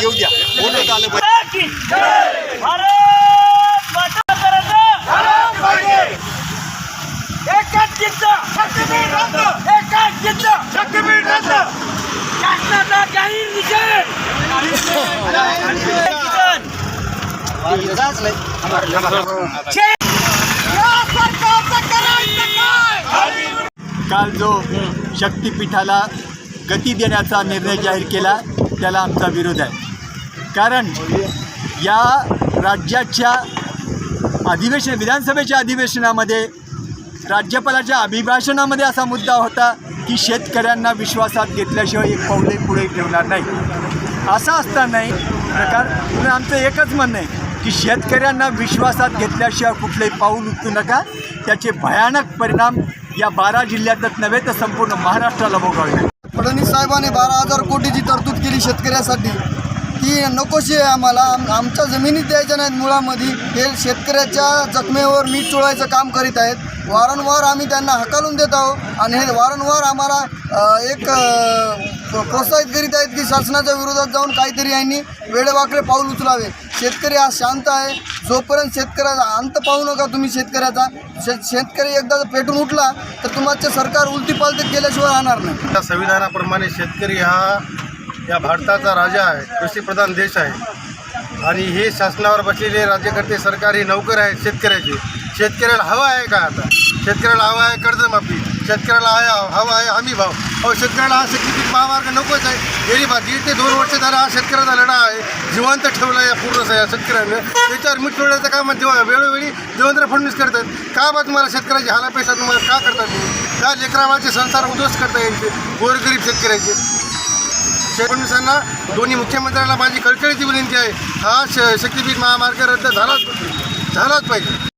येऊ द्या काल जो शक्तीपीठाला गती देण्याचा निर्णय जाहीर केला त्याला आमचा विरोध आहे. कारण या राज्याच्या अधिवेशन विधानसभेच्या अधिवेशनामध्ये राज्यपालाच्या अभिभाषणामध्ये असा मुद्दा होता की शेतकऱ्यांना विश्वासात घेतल्याशिवाय एक पाऊले पुढे ठेवणार नाही. असं असतानाही प्रकार म्हणून आमचं एकच म्हणणं आहे की शेतकऱ्यांना विश्वासात घेतल्याशिवाय कुठलंही पाऊल उचलू नका. त्याचे भयानक परिणाम या बारा जिल्ह्यातच नव्हे तर संपूर्ण महाराष्ट्राला भोगावे साहेबाने बारा हजार कोटीची तरतूद केली शेतकऱ्यासाठी. ती नकोशी आहे आम्हाला. आम आमच्या जमिनीत द्यायच्या नाहीत मुळामध्ये. हे शेतकऱ्याच्या जखमेवर मीठ चोळायचं काम करीत आहेत. वारंवार आम्ही त्यांना हकालून देत आहोत. आणि हे वारंवार आम्हाला एक प्रोत्साहित करीत आहेत की शासनाच्या विरोधात जाऊन काहीतरी यांनी वेळेवाकडे पाऊल उचलावे. शेतकरी आज शांत आहे. जोपर्यंत शेतकऱ्याचा अंत पाहू नका तुम्ही शेतकऱ्याचा. शेत शेतकरी एकदा जर पेटून उठला तर तुमचं सरकार उलटी केल्याशिवाय राहणार नाही. त्या संविधानाप्रमाणे शेतकरी हा या भारताचा राजा आहे कृषीप्रधान देश आहे. आणि हे शासनावर बसलेले राज्यकर्ते सरकारी नोकर नौकर आहेत शेतकऱ्याचे. शेतकऱ्याला हवा आहे का आता? शेतकऱ्याला हवा आहे कर्जमाफी शेतकऱ्याला आहे हवं आहे हमी भाव. अहो शेतकऱ्याला हा शेतीपीक महामार्ग नकोच आहे. गेली बा दीड ते दोन वर्ष झाला हा शेतकऱ्याचा लढा आहे. जिवंत ठेवला या पूर्ण या शेतकऱ्यानं. त्याच्यावर मीठ ठेवण्याचं काम जेव्हा वेळोवेळी देवेंद्र फडणवीस करतात. का बा तुम्हाला शेतकऱ्याची हाला पैसा तुम्हाला का करतात? तुम्ही का लेकराबाचे संसार उद्ध्वस्त करता यांचे गोरगरीब शेतकऱ्याचे. फडणवीसांना दोन्ही मुख्यमंत्र्यांना माझी कळकळीची विनंती आहे. हा श शक्तीपीठ महामार्ग रद्द झालाच झालाच पाहिजे.